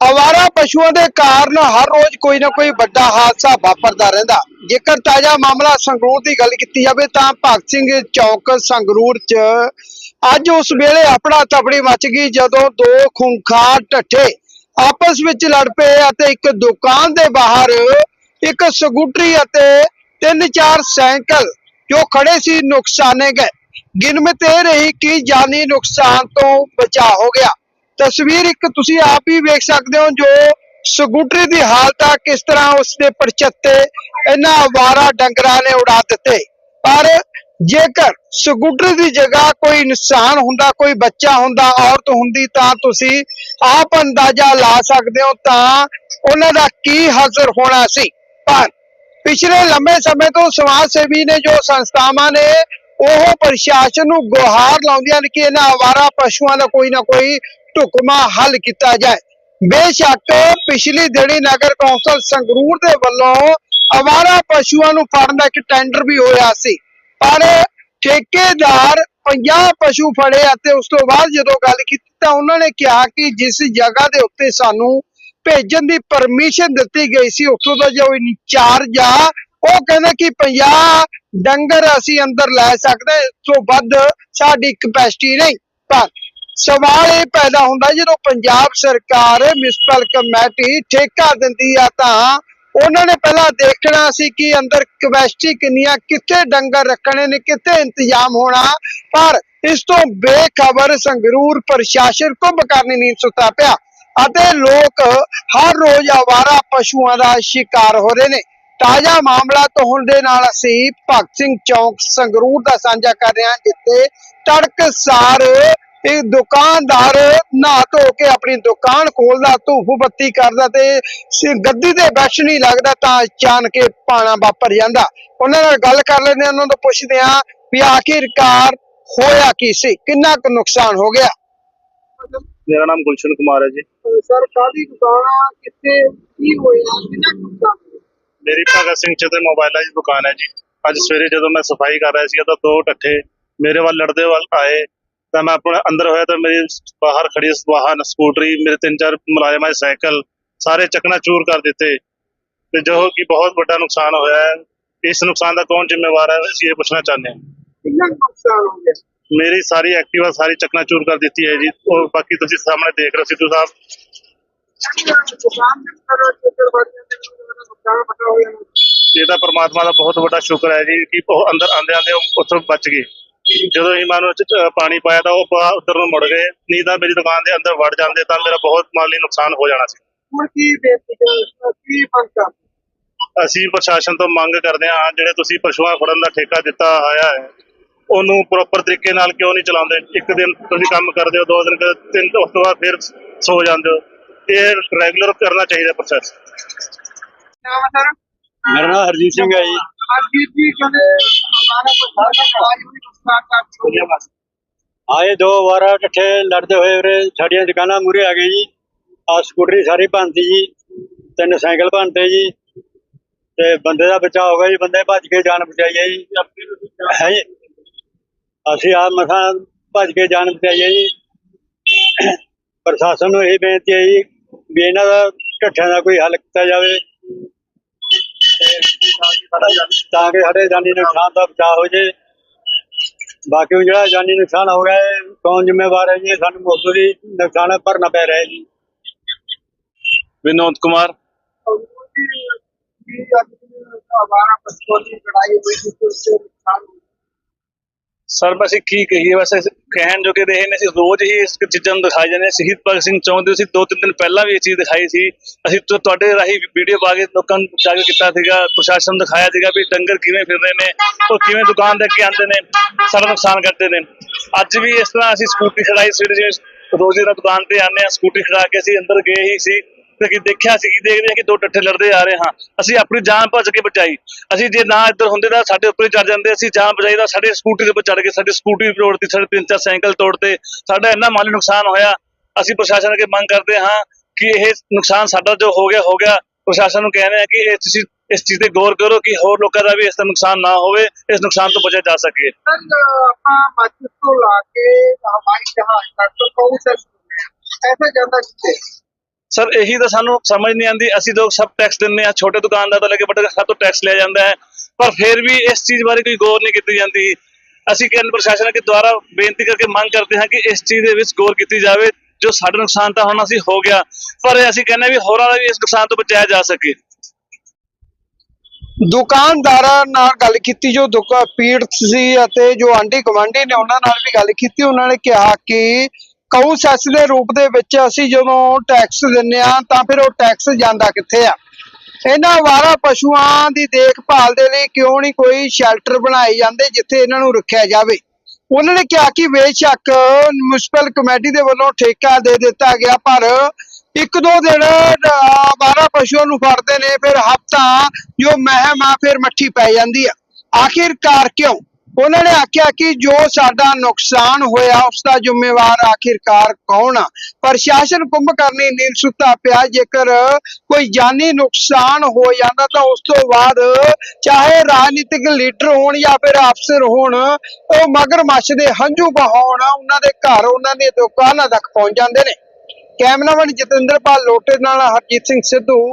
ਅਵਾਰਾ ਪਸ਼ੂਆਂ ਦੇ ਕਾਰਨ ਹਰ ਰੋਜ਼ ਕੋਈ ਨਾ ਕੋਈ ਵੱਡਾ ਹਾਦਸਾ ਵਾਪਰਦਾ ਰਹਿੰਦਾ। ਜੇਕਰ ਤਾਜ਼ਾ ਮਾਮਲਾ ਸੰਗਰੂਰ ਦੀ ਗੱਲ ਕੀਤੀ ਜਾਵੇ ਤਾਂ ਭਗਤ ਸਿੰਘ ਚੌਕ ਸੰਗਰੂਰ 'ਚ ਅੱਜ ਉਸ ਵੇਲੇ ਆਪਣਾ ਤਪੜੀ ਮਚ ਗਈ ਜਦੋਂ ਦੋ ਖੁੰਖਾਰ ਢੱਠੇ ਆਪਸ ਵਿੱਚ ਲੜ ਪਏ ਅਤੇ ਇੱਕ ਦੁਕਾਨ ਦੇ ਬਾਹਰ ਇੱਕ ਸਕੂਟਰੀ ਅਤੇ ਤਿੰਨ ਚਾਰ ਸਾਈਕਲ ਜੋ ਖੜੇ ਸੀ ਨੁਕਸਾਨੇ ਗਏ। ਗਿਣਮਤ ਇਹ ਰਹੀ ਕਿ ਜਾਨੀ ਨੁਕਸਾਨ ਤੋਂ ਬਚਾ ਹੋ ਗਿਆ। ਤਸਵੀਰ ਇੱਕ ਤੁਸੀਂ ਆਪ ਹੀ ਵੇਖ ਸਕਦੇ ਹੋ ਜੋ ਸਕੂਟਰੀ ਦੀ ਹਾਲਤ ਆ ਕਿਸ ਤਰ੍ਹਾਂ ਉਸ ਦੇ ਪਰਚੱਤੇ ਇਹਨਾਂ ਅਵਾਰਾ ਡੰਗਰਾਂ ਨੇ ਉਡਾ ਦਿੱਤੇ। ਪਰ ਜੇਕਰ ਸਕੂਟਰੀ ਦੀ ਜਗ੍ਹਾ ਕੋਈ ਇਨਸਾਨ ਹੁੰਦਾ, ਕੋਈ ਬੱਚਾ ਹੁੰਦਾ, ਔਰਤ ਹੁੰਦੀ ਤਾਂ ਤੁਸੀਂ ਆਪ ਅੰਦਾਜ਼ਾ ਲਾ ਸਕਦੇ ਹੋ ਤਾਂ ਉਹਨਾਂ ਦਾ ਕੀ ਹਾਜ਼ਰ ਹੋਣਾ ਸੀ। ਪਰ ਪਿਛਲੇ ਲੰਮੇ ਸਮੇਂ ਤੋਂ ਸਮਾਜ ਸੇਵੀ ਨੇ ਜੋ ਸੰਸਥਾਵਾਂ ਨੇ ਉਹ ਪ੍ਰਸ਼ਾਸਨ ਨੂੰ ਗੁਹਾਰ ਲਾਉਂਦੀਆਂ ਨੇ ਕਿ ਇਹਨਾਂ ਆਵਾਰਾ ਪਸ਼ੂਆਂ ਦਾ ਕੋਈ ਨਾ ਕੋਈ ਢੁਕਮਾ ਹੱਲ ਕੀਤਾ ਜਾਏ। ਬੇਸ਼ੱਕ ਪਿਛਲੀ ਦਿਨੀ ਨਗਰ ਕੌਂਸਲ ਸੰਗਰੂਰ ਦੇ ਵੱਲੋਂ ਆਵਾਰਾ ਪਸ਼ੂਆਂ ਨੂੰ ਫੜਨ ਦਾ ਇੱਕ ਟੈਂਡਰ ਵੀ ਹੋਇਆ ਸੀ। ਪਰ ਠੇਕੇਦਾਰ 50 ਪਸ਼ੂ ਫੜੇ ਅਤੇ ਉਸ ਤੋਂ ਬਾਅਦ ਜਦੋਂ ਗੱਲ ਕੀਤੀ ਤਾਂ ਉਹਨਾਂ ਨੇ ਕਿਹਾ ਕਿ ਜਿਸ ਜਗ੍ਹਾ ਦੇ ਉੱਤੇ ਸਾਨੂੰ ਭੇਜਣ ਦੀ ਪਰਮਿਸ਼ਨ ਦਿੱਤੀ ਗਈ ਸੀ, ਉੱਥੋਂ ਦਾ ਜੋ ਇੰਚਾਰਜ ਆ, ਉਹ ਕਹਿੰਦਾ ਕਿ 50 ਡੰਗਰ ਅਸੀਂ ਅੰਦਰ ਲੈ ਸਕਦੇ, ਇਸ ਤੋਂ ਵੱਧ ਸਾਡੀ ਕਪੈਸਿਟੀ ਨਹੀਂ। ਪਰ ਸਵਾਲ ਇਹ ਪੈਦਾ ਹੁੰਦਾ ਜਦੋਂ ਪੰਜਾਬ ਸਰਕਾਰ ਮਿਊਨਿਸਪਲ ਕਮੇਟੀ ਠੇਕਾ ਦਿੰਦੀ ਆ ਤਾਂ ਉਹਨਾਂ ਨੇ ਪਹਿਲਾਂ ਦੇਖਣਾ ਸੀ ਕਿ ਅੰਦਰ ਕਪੈਸਿਟੀ ਕਿੰਨੀ ਕਿੱਥੇ ਡੰਗਰ ਰੱਖਣੇ ਨੇ, ਕਿੱਥੇ ਇੰਤਜ਼ਾਮ ਹੋਣਾ। ਪਰ ਇਸ ਤੋਂ ਬੇਖਬਰ ਸੰਗਰੂਰ ਪ੍ਰਸ਼ਾਸਨ ਕੁੰਭ ਕਰਨੀ ਨਹੀਂ ਸੁੱਤਾ ਪਿਆ ਅਤੇ ਲੋਕ ਹਰ ਰੋਜ਼ ਆਵਾਰਾ ਪਸ਼ੂਆਂ ਦਾ ਸ਼ਿਕਾਰ ਹੋ ਰਹੇ ਨੇ। ਤਾਜ਼ਾ ਮਾਮਲਾ ਤੋਂ ਦੇ ਨਾਲ ਅਸੀਂ ਭਗਤ ਸਿੰਘ ਚੌਕ ਸੰਗਰੂਰ ਦਾ ਸਾਂਝਾ ਕਰ ਰਹੇ ਹਾਂ, ਜਿੱਥੇ ਤੜਕਸਾਰ ਇਹ ਦੁਕਾਨਦਾਰ ਨਹਾ ਧੋ ਕੇ ਆਪਣੀ ਦੁਕਾਨ ਖੋਲਦਾ ਧੂਫ ਬੱਤੀ ਕਰਦਾ ਤੇ ਗੱਦੀ ਤੇ ਬੈਠ ਨਹੀਂ ਲੱਗਦਾ ਤਾਂ ਅਚਾਨਕ ਇਹ ਪਾਣਾ ਵਾਪਰ ਜਾਂਦਾ। ਉਹਨਾਂ ਨਾਲ ਗੱਲ ਕਰ ਲੈਂਦੇ ਉਹਨਾਂ ਤੋਂ ਪੁੱਛਦੇ ਹਾਂ ਵੀ ਆਖਿਰਕਾਰ ਹੋਇਆ ਕੀ ਸੀ ਕਿੰਨਾ ਕੁ ਨੁਕਸਾਨ ਹੋ ਗਿਆ? ਮੇਰਾ ਨਾਮ ਗੁਲਸ਼ਨ ਕੁਮਾਰ ਹੈ ਜੀ। ਸਰ ਕਾਦੀ ਦੁਕਾਨ ਆ ਕਿੱਥੇ ਕੀ ਹੋਇਆ ਕਿੰਨਾ ਨੁਕਸਾਨ ਮੇਰੀ ਭਗਤ ਸਿੰਘ ਚ ਤੇ ਮੋਬਾਈਲਾਂ ਦੀ ਦੁਕਾਨ ਹੈ ਜੀ। ਅੱਜ ਸਵੇਰੇ ਜਦੋਂ ਮੈਂ ਸਫ਼ਾਈ ਕਰ ਰਿਹਾ ਸੀ ਤਾਂ ਦੋ ਟੱਠੇ ਮੇਰੇ ਵੱਲ ਲੜਦੇ ਵੱਲ ਆਏ। ਤਾਂ ਮੈਂ ਆਪਣੇ ਅੰਦਰ ਹੋਇਆ ਤਾਂ ਮੇਰੀ ਬਾਹਰ ਖੜੀ ਵਾਹਨ ਸਕੂਟਰੀ ਮੇਰੇ ਤਿੰਨ ਚਾਰ ਮੁਲਾਜ਼ਮਾਂ ਦੇ ਸਾਈਕਲ ਸਾਰੇ ਚਕਨਾ ਚੂਰ ਕਰ ਦਿੱਤੇ। ਤੇ ਜੋ ਕਿ ਬਹੁਤ ਵੱਡਾ ਨੁਕਸਾਨ ਹੋਇਆ ਹੈ। ਇਸ ਨੁਕਸਾਨ ਦਾ ਕੌਣ ਜ਼ਿੰਮੇਵਾਰ ਹੈ ਅਸੀਂ ਇਹ ਪੁੱਛਣਾ ਚਾਹੁੰਦੇ ਹਾਂ। ਕਿੰਨਾ ਨੁਕਸਾਨ ਹੋ ਗਿਆ? ਮੇਰੀ ਸਾਰੀ ਐਕਟਿਵਾ ਸਾਰੀ ਚਕਨਾ ਚੂਰ ਕਰ ਦਿੱਤੀ ਹੈ ਜੀ। ਉਹ ਬਾਕੀ ਤੁਸੀਂ ਸਾਹਮਣੇ ਦੇਖ ਰਹੇ ਸਿੱਧੂ ਸਾਹਿਬ। ਹੋ? ਇਹ ਤਾਂ ਪ੍ਰਮਾਤਮਾ ਦਾ ਬਹੁਤ ਵੱਡਾ ਸ਼ੁਕਰ ਹੈ ਜੀ ਕਿ ਉਹ ਅੰਦਰ ਆਂਦੇ ਆਂਦੇ ਉੱਥੋਂ ਬਚ ਗਏ। ਜਦੋਂ ਹੀ ਮਨ ਵਿੱਚ ਅਹ ਪਾਣੀ ਪਾਇਆ ਤਾਂ ਉਹ ਉੱਧਰ ਨੂੰ ਮੁੜ ਗਏ। ਨਹੀਂ ਤਾਂ ਮੇਰੀ ਦੁਕਾਨ ਦੇ ਅੰਦਰ ਵੜ ਜਾਂਦੇ ਤਾਂ ਮੇਰਾ ਬਹੁਤ ਮਾਲੀ ਨੁਕਸਾਨ ਹੋ ਜਾਣਾ ਸੀ। ਹੁਣ ਕੀ ਬੇਨਤੀ ਕਰ? ਕੀ ਮੰਗ ਕਰ ਅਸੀਂ ਪ੍ਰਸ਼ਾਸਨ ਤੋਂ ਮੰਗ ਕਰਦੇ ਹਾਂ ਜਿਹੜੇ ਤੁਸੀਂ ਪਸ਼ੂਆਂ ਫੜਨ ਦਾ ਠੇਕਾ ਦਿੱਤਾ ਆਇਆ ਹੈ ਉਹਨੂੰ ਪ੍ਰੋਪਰ ਤਰੀਕੇ ਨਾਲ ਕਿਉਂ ਨਹੀਂ ਚਲਾਉਂਦੇ? ਇੱਕ ਦਿਨ ਤੁਸੀਂ ਕੰਮ ਕਰਦੇ ਹੋ ਦੋ ਦਿਨ ਕਰਦੇ ਤਿੰਨ ਉਸ ਤੋਂ ਬਾਅਦ ਫਿਰ ਸੋ ਜਾਂਦੇ ਹੋ। ਇਹ ਰੈਗੂਲਰ ਕਰਨਾ ਚਾਹੀਦਾ ਪ੍ਰੋਸੈਸ ਨਾਮ ਸਰ? ਮੇਰਾ ਨਾਮ ਹਰਜੀਤ ਸਿੰਘ ਹੈ ਜੀ। ਅਜੀਤ ਜੀ ਕਹਿੰਦੇ ਵੀ ਨੁਕਸਾਨ ਕਰ ਚੁੱਕਿਆ ਆਏ ਦੋ ਵਾਰ ਇਕੱਠੇ ਲੜਦੇ ਹੋਏ ਉਰੇ ਸਾਡੀਆਂ ਦੁਕਾਨਾਂ ਮੂਰੇ ਆ ਗਏ ਜੀ। ਆ ਸਕੂਟਰੀ ਸਾਰੀ ਭੰਨਤੀ ਜੀ, ਤਿੰਨ ਸਾਈਕਲ ਭੰਨਤੇ ਜੀ। ਤੇ ਬੰਦੇ ਦਾ ਬਚਾਅ ਹੋ ਗਿਆ ਜੀ, ਬੰਦੇ ਭੱਜ ਕੇ ਜਾਨ ਬਚਾਈ ਹੈ ਜੀ। ਹੈ ਜੀ? ਅਸੀਂ ਆ ਮਸਾਂ ਭੱਜ ਕੇ ਜਾਨ ਬਚਾਈ ਹੈ ਜੀ। ਪ੍ਰਸ਼ਾਸਨ ਨੂੰ ਇਹ ਬੇਨਤੀ ਹੈ ਜੀ ਵੀ ਇਹਨਾਂ ਦਾ ਢੱਠਿਆਂ ਦਾ ਕੋਈ ਹੱਲ ਕੀਤਾ ਜਾਵੇ। ਤਾਂ ਕਿ ਸਾਡੇ ਜਾਨੀ ਨੁਕਸਾਨ ਦਾ ਬਚਾਅ ਹੋ ਜੇ। ਬਾਕੀ ਜਿਹੜਾ ਜਾਨੀ ਨੁਕਸਾਨ ਹੋ ਗਿਆ ਕੌਣ ਜ਼ਿੰਮੇਵਾਰ ਹੈ ਜੀ? ਸਾਨੂੰ ਮੁੱਖ ਨੁਕਸਾਨ ਭਰਨਾ ਪੈ ਰਿਹਾ ਜੀ। ਵਿਨੋਦ ਕੁਮਾਰ। ਆਵਾਰਾ ਪਸ਼ੂਆਂ ਦੀ ਲੜਾਈ ਹੋਈ ਜਿਸ ਵਿੱਚ ਨੁਕਸਾਨ ਸਰ ਬਸ ਕੀ ਕਹੀਏ, ਬਸ ਅਸੀਂ ਕਹਿਣ ਕਿ ਰਹੇ ਨੇ, ਅਸੀਂ ਰੋਜ਼ ਹੀ ਇਸ ਚੀਜ਼ਾਂ ਨੂੰ ਦਿਖਾਈ ਜਾਂਦੇ ਸ਼ਹੀਦ ਭਗਤ ਸਿੰਘ ਚੌਂਕ ਦੇ ਅਸੀਂ ਦੋ ਤਿੰਨ ਦਿਨ ਪਹਿਲਾਂ ਵੀ ਇਹ ਚੀਜ਼ ਦਿਖਾਈ ਸੀ। ਅਸੀਂ ਤੁਹਾਡੇ ਰਾਹੀਂ ਵੀਡੀਓ ਪਾ ਕੇ ਲੋਕਾਂ ਨੂੰ ਜਾਗਰ ਕੀਤਾ ਸੀਗਾ, ਪ੍ਰਸ਼ਾਸਨ ਦਿਖਾਇਆ ਸੀਗਾ ਵੀ ਡੰਗਰ ਕਿਵੇਂ ਫਿਰ ਰਹੇ ਨੇ, ਉਹ ਕਿਵੇਂ ਦੁਕਾਨ ਦੇ ਅੱਗੇ ਆਉਂਦੇ ਨੇ ਸਾਡਾ ਨੁਕਸਾਨ ਕਰਦੇ ਨੇ। ਅੱਜ ਵੀ ਇਸ ਤਰ੍ਹਾਂ ਅਸੀਂ ਸਕੂਟੀ ਖੜਾਈ ਸਵੇਰੇ ਜਿਵੇਂ ਰੋਜ਼ ਦਾ ਦੁਕਾਨ ਤੇ ਆਉਂਦੇ ਹਾਂ, ਸਕੂਟੀ ਖੜਾ ਕੇ ਅਸੀਂ ਅੰਦਰ ਗਏ ਹੀ ਸੀ। ਤੇ ਅਸੀਂ ਦੇਖਿਆ ਸੀ ਦੇਖਦੇ ਹਾਂ ਕਿ ਦੋ ਟੱਠੇ ਲੜਦੇ ਆ ਰਹੇ ਹਾਂ। ਅਸੀਂ ਆਪਣੀ ਜਾਨ ਬਚ ਕੇ ਬਚਾਈ। ਅਸੀਂ ਜੇ ਨਾ ਇੱਧਰ ਹੁੰਦੇ ਤਾਂ ਸਾਡੇ ਉੱਪਰ ਚੜ ਜਾਂਦੇ। ਅਸੀਂ ਜਾਨ ਬਚਾਈ ਤਾਂ ਸਾਡੇ ਸਕੂਟਰੀ ਦੇ ਉੱਪਰ ਚੜ ਕੇ ਸਾਡੇ ਸਕੂਟਰੀ ਤੋੜਤੀ ਸਾਡੇ ਤਿੰਨ ਚਾਰ ਸਾਈਕਲ ਤੋੜਤੇ। ਸਾਡਾ ਇੰਨਾ ਮਾਲੀ ਨੁਕਸਾਨ ਹੋਇਆ। ਅਸੀਂ ਪ੍ਰਸ਼ਾਸਨ ਅੱਗੇ ਮੰਗ ਕਰਦੇ ਹਾਂ ਕਿ ਇਹ ਨੁਕਸਾਨ ਸਾਡਾ ਜੋ ਹੋ ਗਿਆ ਹੋ ਗਿਆ। ਪ੍ਰਸ਼ਾਸਨ ਨੂੰ ਕਹਿੰਦੇ ਆ ਕਿ ਇਹ ਤੁਸੀਂ ਇਸ ਚੀਜ਼ ਤੇ ਗੌਰ ਕਰੋ ਕਿ ਹੋਰ ਲੋਕਾਂ ਦਾ ਵੀ ਇਸ ਦਾ ਨੁਕਸਾਨ ਨਾ ਹੋਵੇ, ਇਸ ਨੁਕਸਾਨ ਤੋਂ ਬਚਿਆ ਜਾ ਸਕੇ। ਤੋਂ ਸਰ, ਇਹੀ ਤਾਂ ਸਾਨੂੰ ਸਮਝ ਨਹੀਂ ਆਉਂਦੀ। ਅਸੀਂ ਲੋਕ ਸਭ ਟੈਕਸ ਦਿੰਦੇ ਆ ਛੋਟੇ ਦੁਕਾਨਦਾਰ ਤੋਂ ਲੈ ਕੇ ਵੱਡੇ ਸਭ ਤੋਂ ਟੈਕਸ ਲਿਆ ਜਾਂਦਾ ਹੈ। ਪਰ ਫਿਰ ਵੀ ਇਸ ਚੀਜ਼ ਬਾਰੇ ਕੋਈ ਗੌਰ ਨਹੀਂ ਕੀਤੀ ਜਾਂਦੀ। ਅਸੀਂ ਕੇਂਦਰ ਪ੍ਰਸ਼ਾਸਨ ਅੱਗੇ ਦੁਆਰਾ ਬੇਨਤੀ ਕਰਕੇ ਮੰਗ ਕਰਦੇ ਹਾਂ ਕਿ ਇਸ ਚੀਜ਼ ਦੇ ਵਿੱਚ ਗੌਰ ਕੀਤੀ ਜਾਵੇ, ਜੋ ਸਾਡਾ ਨੁਕਸਾਨ ਤਾਂ ਹੁਣ ਅਸੀਂ ਹੋ ਗਿਆ। ਪਰ ਅਸੀਂ ਕਹਿੰਦੇ ਹਾਂ ਵੀ ਹੋਰਾਂ ਦਾ ਵੀ ਇਸ ਨੁਕਸਾਨ ਤੋਂ ਬਚਾਇਆ ਜਾ ਸਕੇ। ਦੁਕਾਨਦਾਰਾਂ ਨਾਲ ਗੱਲ ਕੀਤੀ, ਜੋ ਦੁਕਾ ਪੀੜਤ ਸੀ ਅਤੇ ਜੋ ਆਂਢੀ ਗੁਆਂਢੀ ਨੇ ਉਹਨਾਂ ਨਾਲ ਵੀ ਗੱਲ ਕੀਤੀ, ਉਹਨਾਂ ਨੇ ਕਿਹਾ ਕਿ ਕਊ ਸੈਸ ਦੇ ਰੂਪ ਦੇ ਵਿੱਚ ਅਸੀਂ ਜਦੋਂ ਟੈਕਸ ਦਿੰਨੇ ਆ ਤਾਂ ਫਿਰ ਉਹ ਟੈਕਸ ਜਾਂਦਾ ਕਿੱਥੇ ਆ? ਇਹਨਾਂ ਅਵਾਰਾ ਪਸ਼ੂਆਂ ਦੀ ਦੇਖਭਾਲ ਦੇ ਲਈ ਕਿਉਂ ਨਹੀਂ ਕੋਈ ਸ਼ੈਲਟਰ ਬਣਾਏ ਜਾਂਦੇ ਜਿੱਥੇ ਇਹਨਾਂ ਨੂੰ ਰੱਖਿਆ ਜਾਵੇ? ਉਹਨਾਂ ਨੇ ਕਿਹਾ ਕਿ ਬੇਸ਼ੱਕ ਮਿਊਨਿਸਪਲ ਕਮੇਟੀ ਦੇ ਵੱਲੋਂ ਠੇਕਾ ਦੇ ਦਿੱਤਾ ਗਿਆ, ਪਰ ਇੱਕ ਦੋ ਦਿਨ ਅਵਾਰਾ ਪਸ਼ੂਆਂ ਨੂੰ ਫੜਦੇ ਨੇ, ਫਿਰ ਹਫਤਾ ਜੋ ਮਹਿਮ ਆ, ਫਿਰ ਮੱਠੀ ਪੈ ਜਾਂਦੀ ਆ। ਆਖਿਰਕਾਰ ਕਿਉਂ? ਉਹਨਾਂ ਨੇ ਆਖਿਆ ਕਿ ਜੋ ਸਾਡਾ ਨੁਕਸਾਨ ਹੋਇਆ, ਉਸ ਦਾ ਜ਼ਿੰਮੇਵਾਰ ਆਖਿਰਕਾਰ ਕੌਣ ਆ? ਪ੍ਰਸ਼ਾਸਨ ਕੁੰਭਕਰਨੀ ਨੀਂਦ ਸੁੱਤਾ ਪਿਆ, ਜੇਕਰ ਕੋਈ ਜਾਨੀ ਨੁਕਸਾਨ ਹੋ ਜਾਂਦਾ ਤਾਂ ਉਸ ਤੋਂ ਬਾਅਦ ਚਾਹੇ ਰਾਜਨੀਤਿਕ ਲੀਡਰ ਹੋਣ ਜਾਂ ਫਿਰ ਅਫਸਰ ਹੋਣ, ਉਹ ਮਗਰਮੱਛ ਦੇ ਹੰਝੂ ਬਹਾਉਣ ਉਹਨਾਂ ਦੇ ਘਰ ਉਹਨਾਂ ਦੀਆਂ ਦੁਕਾਨਾਂ ਤੱਕ ਪਹੁੰਚ ਜਾਂਦੇ ਨੇ। ਕੈਮਰਾਮੈਨ ਜਤਿੰਦਰਪਾਲ ਲੋਟੇ ਨਾਲ ਹਰਜੀਤ ਸਿੰਘ ਸਿੱਧੂ।